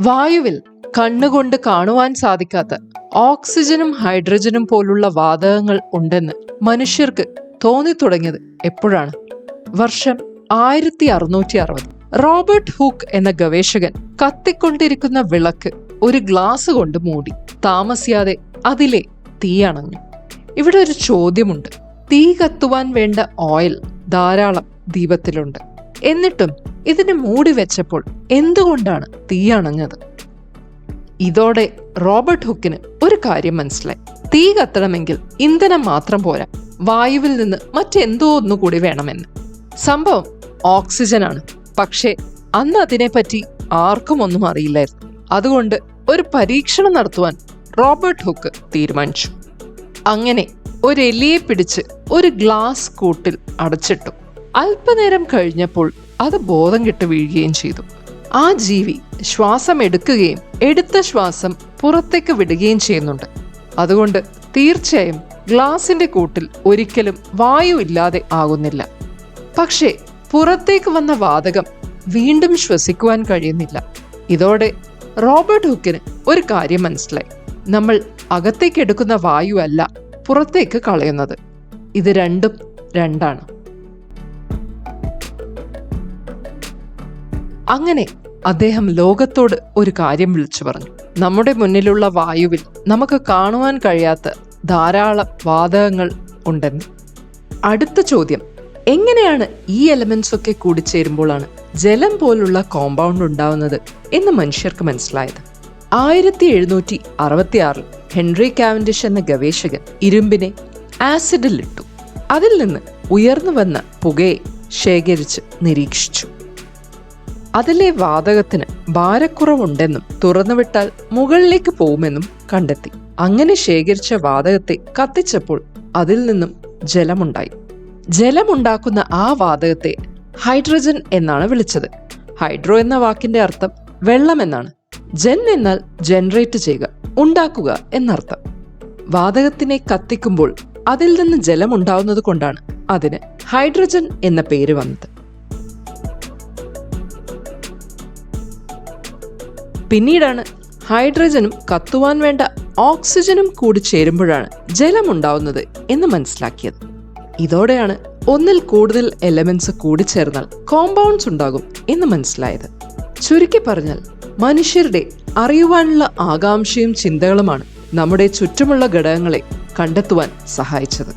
വായുവിൽ കണ്ണുകൊണ്ട് കാണുവാൻ സാധിക്കാത്ത ഓക്സിജനും ഹൈഡ്രജനും പോലുള്ള വാതകങ്ങൾ ഉണ്ടെന്ന് മനുഷ്യർക്ക് തോന്നിത്തുടങ്ങിയത് എപ്പോഴാണ്? വർഷം ആയിരത്തി അറുന്നൂറ്റി അറുപത് റോബർട്ട് ഹൂക്ക് എന്ന ഗവേഷകൻ കത്തിക്കൊണ്ടിരിക്കുന്ന വിളക്ക് ഒരു ഗ്ലാസ് കൊണ്ട് മൂടി. താമസിയാതെ അതിലെ തീ അണഞ്ഞു. ഇവിടെ ഒരു ചോദ്യമുണ്ട്. തീ കത്തുവാൻ വേണ്ട ഓയിൽ ധാരാളം ദീപത്തിലുണ്ട് എന്നിട്ടും ഇതിനെ മൂടി വെച്ചപ്പോൾ എന്തുകൊണ്ടാണ് തീയണഞ്ഞത് ഇതോടെ റോബർട്ട് ഹുക്കിന് ഒരു കാര്യം മനസ്സിലായി. തീ കത്തണമെങ്കിൽ ഇന്ധനം മാത്രം പോരാ. വായുവിൽ നിന്ന് മറ്റെന്തോ ഒന്നുകൂടി വേണമെന്ന്. സംഭവം ഓക്സിജനാണ്. പക്ഷേ അന്ന് അതിനെപ്പറ്റി ആർക്കും ഒന്നും അറിയില്ലായിരുന്നു. അതുകൊണ്ട് ഒരു പരീക്ഷണം നടത്തുവാൻ റോബർട്ട് ഹുക്ക് തീരുമാനിച്ചു. അങ്ങനെ ഒരു എലിയെ പിടിച്ച് ഒരു ഗ്ലാസ് കൂട്ടിൽ അടച്ചിട്ടു. അല്പനേരം കഴിഞ്ഞപ്പോൾ അത് ബോധം കെട്ട് വീഴുകയും ചെയ്തു. ആ ജീവി ശ്വാസം എടുക്കുകയും എടുത്ത ശ്വാസം പുറത്തേക്ക് വിടുകയും ചെയ്യുന്നുണ്ട്. അതുകൊണ്ട് തീർച്ചയായും ഗ്ലാസിന്റെ കൂട്ടിൽ ഒരിക്കലും വായു ഇല്ലാതെ ആകുന്നില്ല. പക്ഷേ പുറത്തേക്ക് വന്ന വാതകം വീണ്ടും ശ്വസിക്കുവാൻ കഴിയുന്നില്ല. ഇതോടെ റോബർട്ട് ഹുക്കിന് ഒരു കാര്യം മനസ്സിലായി. നമ്മൾ അകത്തേക്ക് എടുക്കുന്ന വായു അല്ല പുറത്തേക്ക് കളയുന്നത്. ഇത് രണ്ടും രണ്ടാണ്. അങ്ങനെ അദ്ദേഹം ലോകത്തോട് ഒരു കാര്യം വിളിച്ചു പറഞ്ഞു. നമ്മുടെ മുന്നിലുള്ള വായുവിൽ നമുക്ക് കാണുവാൻ കഴിയാത്ത ധാരാളം വാതകങ്ങൾ ഉണ്ടെന്ന്. അടുത്ത ചോദ്യം എങ്ങനെയാണ് ഈ എലമെന്റ്സ് ഒക്കെ കൂടിച്ചേരുമ്പോഴാണ് ജലം പോലുള്ള കോമ്പൗണ്ട് ഉണ്ടാവുന്നത് എന്ന് മനുഷ്യർക്ക് മനസ്സിലായത്? ആയിരത്തി എഴുന്നൂറ്റി അറുപത്തി ആറിൽ ഹെൻറി കാവൻഡിഷ് എന്ന ഗവേഷകൻ ഇരുമ്പിനെ ആസിഡിലിട്ടു അതിൽ നിന്ന് ഉയർന്നു വന്ന പുകയെ ശേഖരിച്ച് നിരീക്ഷിച്ചു. അതിലെ വാതകത്തിന് ഭാരക്കുറവുണ്ടെന്നും തുറന്നുവിട്ടാൽ മുകളിലേക്ക് പോകുമെന്നും കണ്ടെത്തി. അങ്ങനെ ശേഖരിച്ച വാതകത്തെ കത്തിച്ചപ്പോൾ അതിൽ നിന്നും ജലമുണ്ടായി. ജലമുണ്ടാക്കുന്ന ആ വാതകത്തെ ഹൈഡ്രജൻ എന്നാണ് വിളിച്ചത്. ഹൈഡ്രോ എന്ന വാക്കിന്റെ അർത്ഥം വെള്ളം എന്നാണ്. ജെൻ എന്നാൽ ജനറേറ്റ് ചെയ്യുക ഉണ്ടാക്കുക എന്നർത്ഥം. വാതകത്തിനെ കത്തിക്കുമ്പോൾ അതിൽ നിന്ന് ജലമുണ്ടാവുന്നത് കൊണ്ടാണ് അതിന് ഹൈഡ്രജൻ എന്ന പേര് വന്നത്. പിന്നീടാണ് ഹൈഡ്രജനും കത്തുവാൻ വേണ്ട ഓക്സിജനും കൂടി ചേരുമ്പോഴാണ് ജലമുണ്ടാവുന്നത് എന്ന് മനസ്സിലാക്കിയത്. ഇതോടെയാണ് ഒന്നിൽ കൂടുതൽ എലമെന്റ്സ് കൂടിച്ചേർന്നാൽ കോമ്പൗണ്ട്സ് ഉണ്ടാകും എന്ന് മനസ്സിലായത്. ചുരുക്കി പറഞ്ഞാൽ മനുഷ്യരുടെ അറിയുവാനുള്ള ആകാംക്ഷയും ചിന്തകളുമാണ് നമ്മുടെ ചുറ്റുമുള്ള ഘടകങ്ങളെ കണ്ടെത്തുവാൻ സഹായിച്ചത്.